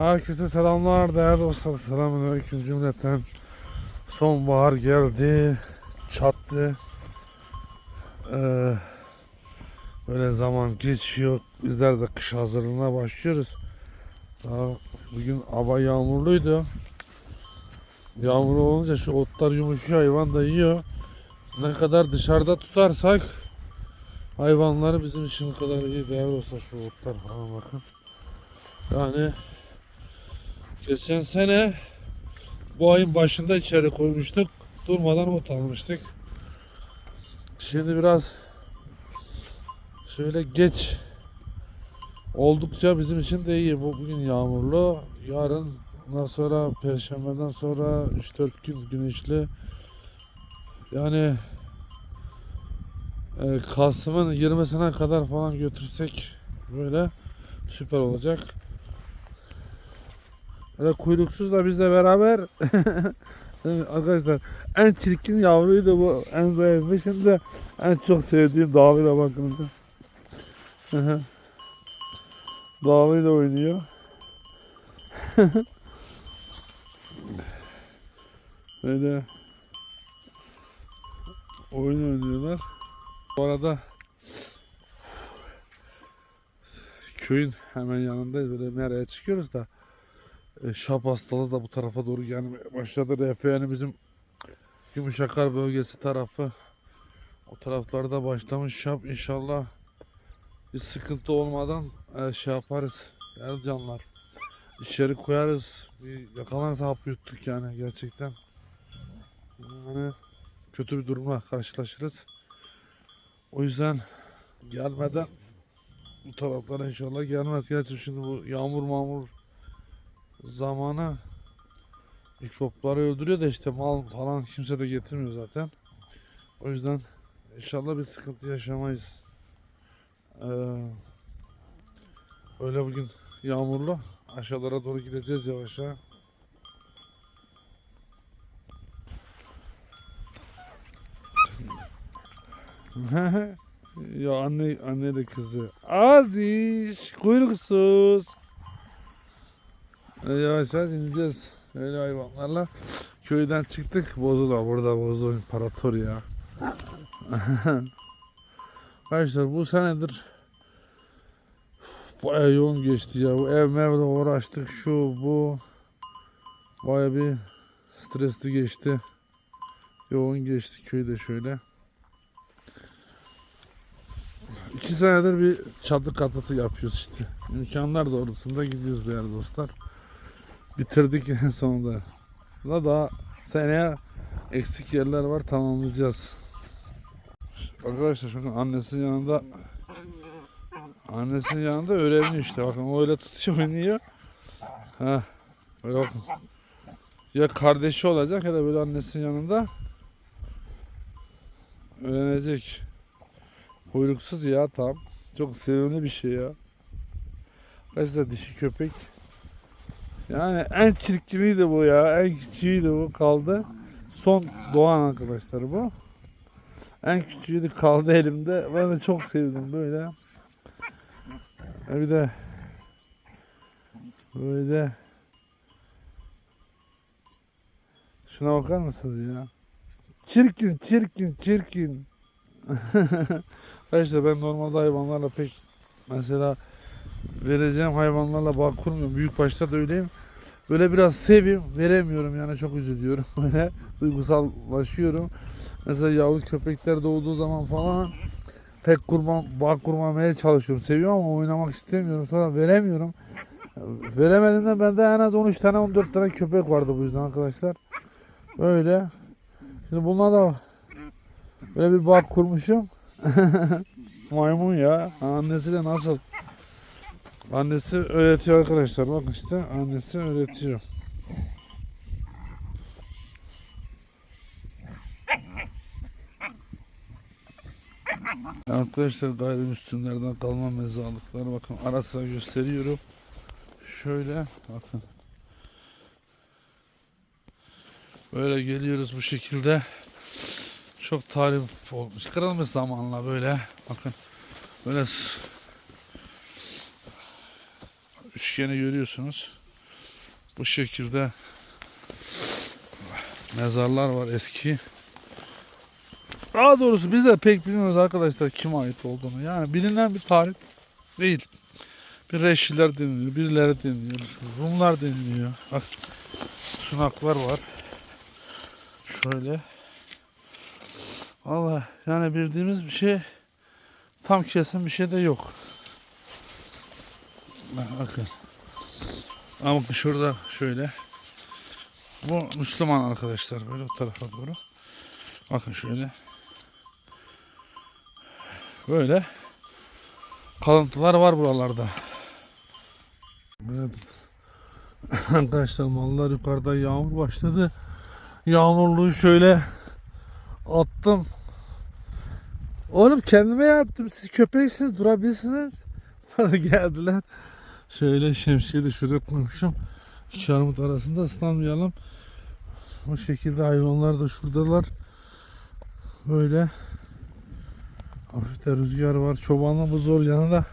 Herkese selamlar değerli dostlar. Selamünaleyküm cümleten. Sonbahar geldi. Çattı. Ee, böyle zaman geçiyor. Bizler de kış hazırlığına başlıyoruz. Daha bugün hava yağmurluydu. Yağmur olunca şu otlar yumuşuyor. Hayvan da yiyor. Ne kadar dışarıda tutarsak hayvanları bizim için kadar iyi değerli dostlar. Şu otlar falan bakın. Yani Geçen sene bu ayın başında içeri koymuştuk. Durmadan ot almıştık. Şimdi biraz şöyle geç oldukça bizim için de iyi. Bu bugün yağmurlu. Yarın ondan sonra perşembeden sonra 3-4 gün güneşli. Yani e, Kasım'ın 20'sine kadar falan götürsek böyle süper olacak. Böyle kuyruksuzla bizle beraber. Arkadaşlar en çirkin yavruydu bu en zayıfı şimdi en çok sevdiğim Davi'yle bakın. Davi'yle oynuyor. Böyle oyun oynuyorlar. Bu arada köyün hemen yanındayız. Böyle nereye çıkıyoruz da şap hastalığı da bu tarafa doğru gelmeye başladı. RF yani bizim Yumuşakar bölgesi tarafı. O taraflarda başlamış. Şap inşallah bir sıkıntı olmadan e, şey yaparız. Yani canlar. İçeri koyarız. Bir yakalanırsa hap yuttuk yani gerçekten. Yani kötü bir durumla karşılaşırız. O yüzden gelmeden bu taraflara inşallah gelmez. Gerçi şimdi bu yağmur mağmur zamanı mikropları öldürüyor da işte mal falan kimse de getirmiyor zaten. O yüzden inşallah bir sıkıntı yaşamayız. Ee, öyle bugün yağmurlu. Aşağılara doğru gideceğiz yavaş yavaş. ya anne anne de kızı. Aziz kuyruksuz. Yavaş yavaş ineceğiz. Öyle hayvanlarla. Köyden çıktık. Bozu da burada bozu imparator ya. Arkadaşlar bu senedir baya yoğun geçti ya. Bu ev mevle uğraştık. Şu bu baya bir stresli geçti. Yoğun geçti köyde şöyle. İki senedir bir çadır katıtı yapıyoruz işte. İmkanlar doğrultusunda gidiyoruz değerli dostlar bitirdik en sonunda. Da daha seneye eksik yerler var tamamlayacağız. Arkadaşlar bakın annesinin yanında annesinin yanında öğreniyor işte bakın o öyle tutuyor oynuyor. Ha, böyle bakın. Ya kardeşi olacak ya da böyle annesinin yanında öğrenecek. Kuyruksuz ya tam. Çok sevimli bir şey ya. Arkadaşlar dişi köpek yani en çirkiniydi bu ya. En küçüğüydü bu kaldı. Son doğan arkadaşlar bu. En küçüğüydü kaldı elimde. Ben de çok sevdim böyle. E bir de böyle şuna bakar mısınız ya? Çirkin, çirkin, çirkin. Arkadaşlar ben normalde hayvanlarla pek mesela vereceğim hayvanlarla bağ kurmuyorum. Büyük başta da öyleyim. Böyle biraz seveyim, veremiyorum yani çok üzülüyorum. Böyle duygusallaşıyorum. Mesela yavru köpekler doğduğu zaman falan pek kurma, bağ kurmamaya çalışıyorum. Seviyorum ama oynamak istemiyorum. Sonra veremiyorum. Veremediğimde bende en az 13 tane 14 tane köpek vardı bu yüzden arkadaşlar. Böyle. Şimdi bunlar da böyle bir bağ kurmuşum. Maymun ya. Annesi de nasıl Annesi öğretiyor arkadaşlar. Bak işte annesi öğretiyor. Arkadaşlar gayrimüslimlerden kalma mezarlıkları bakın ara sıra gösteriyorum. Şöyle bakın. Böyle geliyoruz bu şekilde. Çok tarif olmuş. Kırılmış zamanla böyle. Bakın. Böyle üçgeni görüyorsunuz. Bu şekilde mezarlar var eski. Daha doğrusu biz de pek bilmiyoruz arkadaşlar kime ait olduğunu. Yani bilinen bir tarih değil. Bir Reşiler deniliyor, birileri deniliyor, Rumlar deniliyor. Bak sunaklar var. Şöyle. Allah yani bildiğimiz bir şey tam kesin bir şey de yok. Bak, Bakın. Ama şurada şöyle. Bu Müslüman arkadaşlar böyle o tarafa doğru. Bakın şöyle. Böyle kalıntılar var buralarda. Evet. Arkadaşlar mallar yukarıda yağmur başladı. Yağmurluğu şöyle attım. Oğlum kendime yaptım. Siz köpeksiniz durabilirsiniz. Bana geldiler. Şöyle şemsiye de koymuşum. İki armut arasında ıslanmayalım. O şekilde hayvanlar da şuradalar. Böyle. Hafif de rüzgar var. Çobanla bu zor yanında.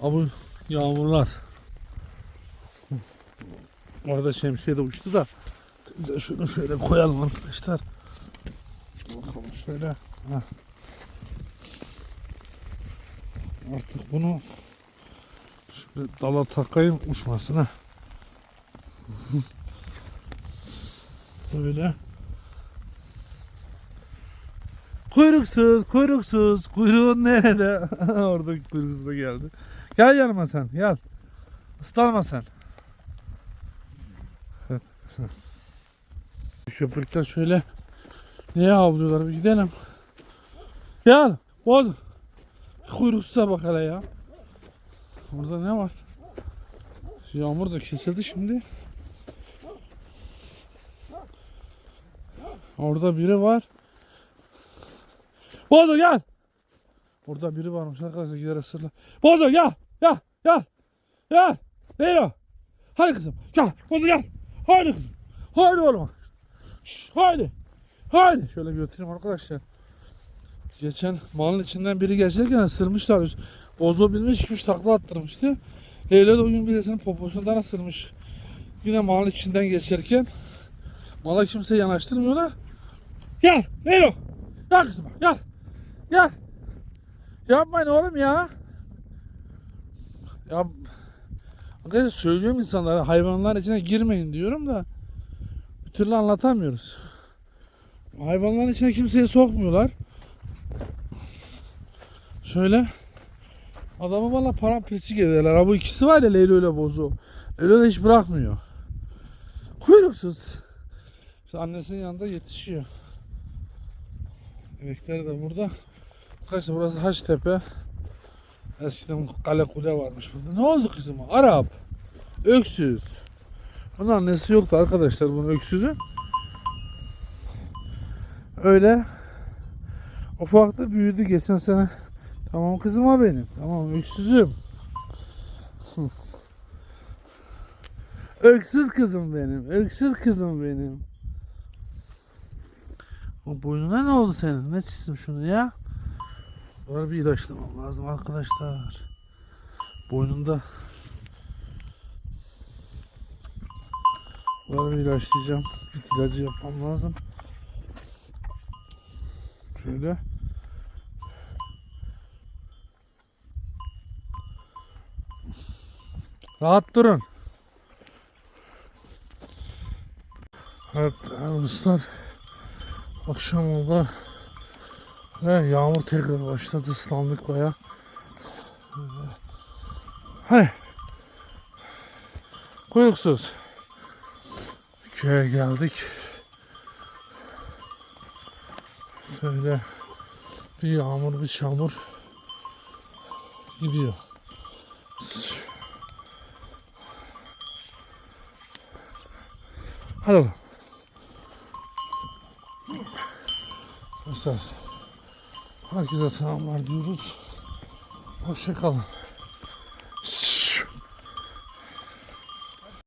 Abi yağmurlar. Orada şemsiye de uçtu da. Bir de şunu şöyle koyalım arkadaşlar. Bakalım şöyle. Heh. Artık bunu şöyle dala takayım uçmasına. Böyle. Kuyruksuz, kuyruksuz. Kuyruğun nerede? Orada kuyruksuz da geldi. Gel yanıma sen, gel. Islanma sen. Evet. Köpekler şöyle neye avlıyorlar bir gidelim. Gel, boz. Kuyruksuz'a bak hele ya. Orada ne var? Yağmur da kesildi şimdi. Orada biri var. Bozo gel. Orada biri varmış arkadaşlar gider ısırla. Bozo gel. Gel. Gel. Gel. Leyla. Hadi kızım. Gel. Bozo gel. Haydi kızım. Haydi oğlum. Şş, Haydi. Haydi. Şöyle götüreyim arkadaşlar. Geçen malın içinden biri geçerken ısırmışlar. Bozo bilmiş 2-3 takla attırmıştı. Leyla da o gün birisinin poposundan ısırmış. Yine malın içinden geçerken mala kimse yanaştırmıyorlar. Gel Leyla. Gel kızım gel. Gel. Yapmayın oğlum ya. Ya Arkadaşlar söylüyorum insanlara hayvanlar içine girmeyin diyorum da bir türlü anlatamıyoruz. Hayvanların içine kimseyi sokmuyorlar. Şöyle adamı valla paramparçık ediyorlar. Ha bu ikisi var ya Leyla ile Bozo. Leyla da hiç bırakmıyor. Kuyruksuz. İşte annesinin yanında yetişiyor. Emekleri de burada. Arkadaşlar burası Haçtepe. Eskiden kale kule varmış burada. Ne oldu kızıma? Arap. Öksüz. Bunun annesi yoktu arkadaşlar bunun öksüzü. Öyle ufakta büyüdü geçen sene. Tamam kızıma benim. Tamam öksüzüm. Öksüz kızım benim. Öksüz kızım benim. O boynuna ne oldu senin? Ne çizdim şunu ya? Var bir ilaçlamam lazım arkadaşlar. Boynunda var bir ilaçlayacağım. Bit ilacı yapmam lazım. Şöyle. Rahat durun. Evet dostlar. Akşam oldu. Ve yağmur tekrar başladı. ıslandık baya. Hadi. Kuyruksuz. Köye geldik. Şöyle bir yağmur bir çamur gidiyor. Hadi bakalım. Arkadaşlar herkese selamlar diyoruz. Hoşçakalın.